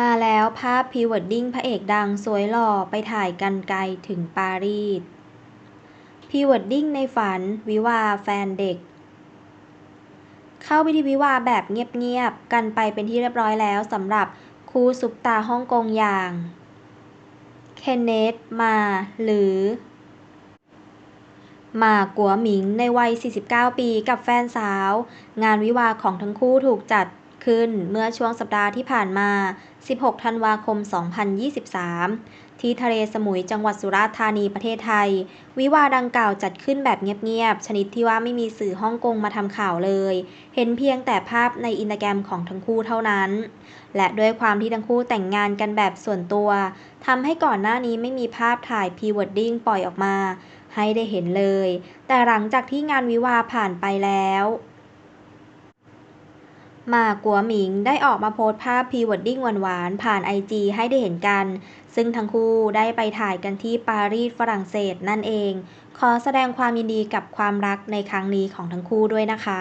มาแล้วภาพพรีเวดดิ้งพระเอกดังสวยหล่อไปถ่ายกันไกลถึงปารีสพรีเวดดิ้งในฝันวิวาแฟนเด็ก เข้าพิธีวิวาแบบเงียบๆ กันไปเป็นที่เรียบร้อยแล้วสำหรับคู่ซุปตาฮ่องกงอย่างเคนเนธมาหรือ มากัวหมิงในวัย 49 ปีกับแฟนสาว งานวิวาของทั้งคู่ถูกจัด ขึ้นเมื่อช่วงสัปดาห์ที่ผ่านมา 16 ธันวาคม 2023 ที่ทะเลสมุยจังหวัดสุราษฎร์ธานีประเทศไทย วิวาดังกล่าวจัดขึ้นแบบเงียบๆ ชนิดที่ว่าไม่มีสื่อฮ่องกงมาทำข่าวเลย เห็นเพียงแต่ภาพในอินสตาแกรมของทั้งคู่เท่านั้น และด้วยความที่ทั้งคู่แต่งงานกันแบบส่วนตัวทำให้ก่อนหน้านี้ไม่มีภาพถ่ายพรีเวดดิ้งปล่อยออกมา ให้ได้เห็นเลย แต่หลังจากที่งานวิวาผ่านไปแล้ว หมากัวหมิง ได้ออกมาโพสต์ภาพพรีเวดดิ้งหวานๆ ผ่านไอจีให้ได้เห็นกัน ซึ่งทั้งคู่ได้ไปถ่ายกันที่ปารีสฝรั่งเศสนั่นเอง ขอแสดงความยินดีกับความรักในครั้งนี้ของทั้งคู่ด้วยนะคะ